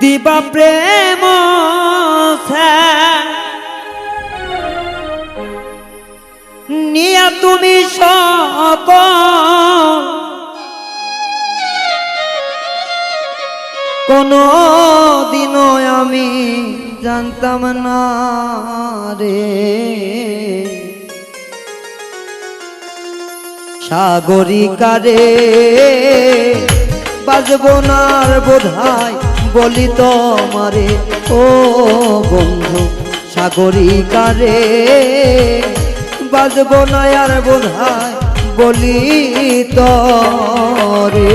দিবা প্রেম নিয়া তুমি সকল কোনো দিনও আমি জানতাম না রে। সাগরিকারে বাজবো না আর বোধায় বলি তোমারে ও বন্ধু সাগরিকারে। বাজব না আর বোধায় বলি তরে।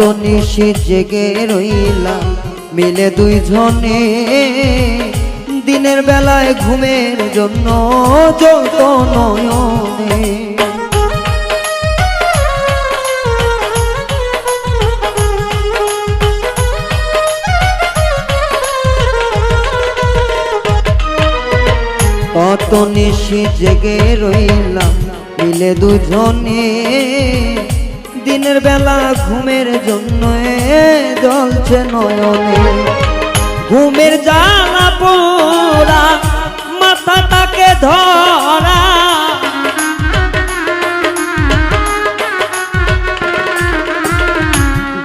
কত নিশি জেগে রইলাম মিলে দুইজনে। দিনের বেলায় ঘুমের জন্য যত নয়নে। কত নিশি জেগে রইলাম মিলে দুজনে দিনের বেলা ঘুমের জন্য জ্বলছে নয়নে। ঘুমের জ্বালা পোড়া, মাথাটাকে ধরা।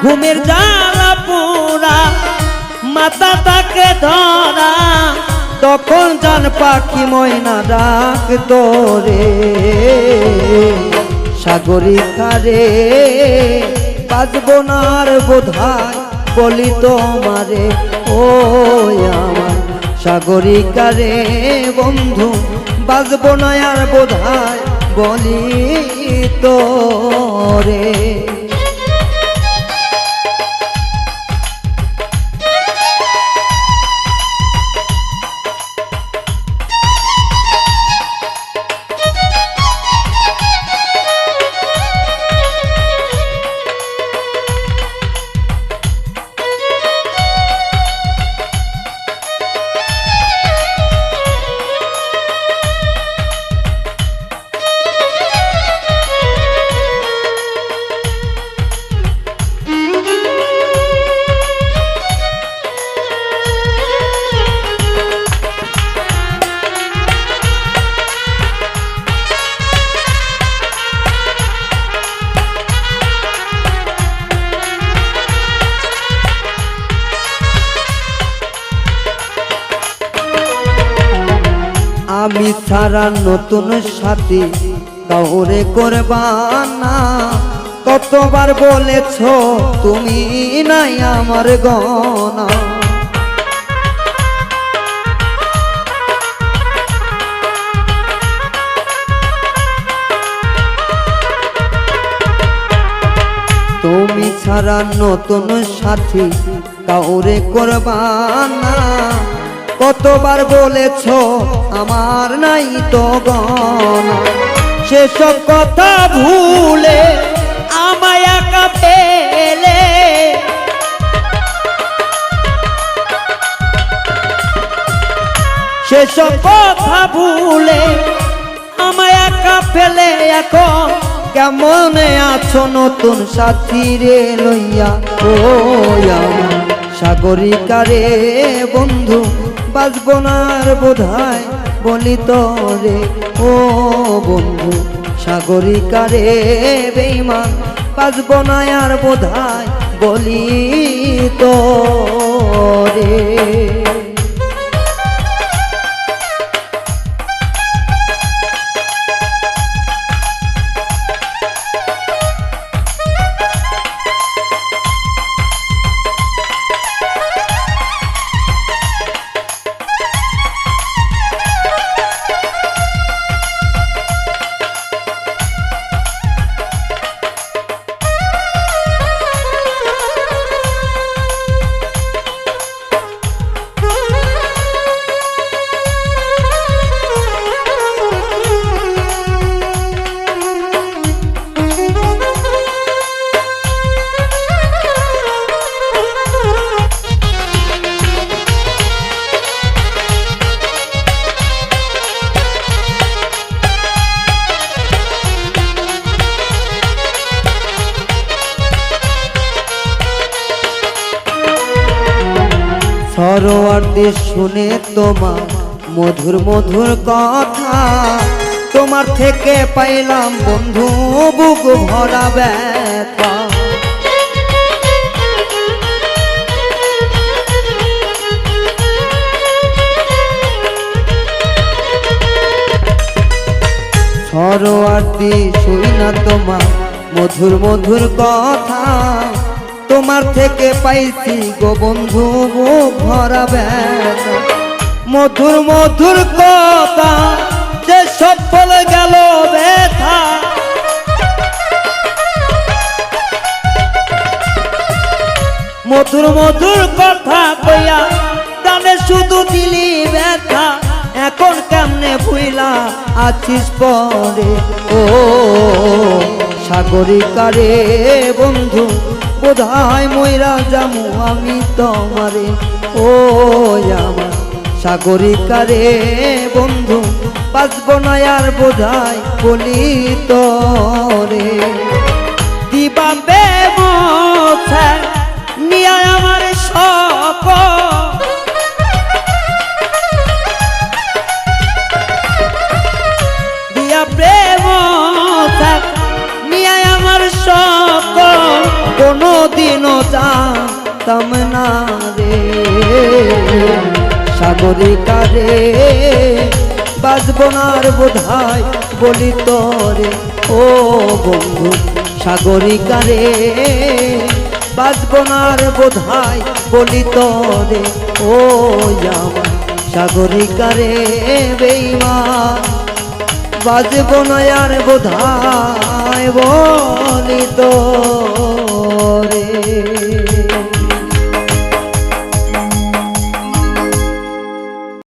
ঘুমের জ্বালা পোড়া, মাথাটাকে ধরা। তখন জান পাখি ময়না ডাক তোরে। সাগরিকারে কারে না আর বোধায় বলি তোমারে, ও আমার সাগরিকারে বন্ধু, বাজবো বোধায় বলি তোরে। আমি ছাড়া নতুন সাথী কাউরে করবানা। কতবার বলেছ তুমি নাই আমার গনা তুমি ছাড়া নতুন সাথী কাউরে করবানা। কতবার বলেছ, আমার নাই তো গনা সেসব কথা ভুলে আমায় একা পেলে। সেসব কথা ভুলে আমায় একা ফেলে এখন। কেমনে আছো নতুন সাথী রে লইয়া? ও সাগরিকারে বন্ধু। বাজবো না আর বোধায় বলি তরে ও বন্ধু, সাগরিকারে বেইমান বাঁচব না আর বোধায় বলি তোরে সরোয়ার্দি শুনে তোমার মধুর মধুর কথা। তোমার থেকে পাইলাম বন্ধু বুক ভরা ব্যথা। সরোয়ার্দি শুই না তোমার মধুর মধুর কথা। তোমার থেকে পাইছি গো বন্ধু বুক ভরা মধুর মধুর কথা, যে সফল গেল ব্যথা। মধুর মধুর কথা কইয়া কানে শুধু দিলি ব্যথা। এখন কেমনে ভুইলা আছিস পরে? ও সাগরিকারে বন্ধু বোধায় ময়রা জামু আমি তোমারে। ও আমার সাগরিকারে বন্ধু, বাঁচব না আর বোধহয় বলি তরে। দিবাবে মোছা নিয়া আমার কোনো দিনও জানতাম না রে। সাগরিকা রে বাজব না আর বোধায় বলি তোরে, ও বন্ধু সাগরিকা রে বাজব না আর বোধায় বলি তোরে, ও আমার সাগরিকা রে বেইমা বাজব বোধায় বলি তোরে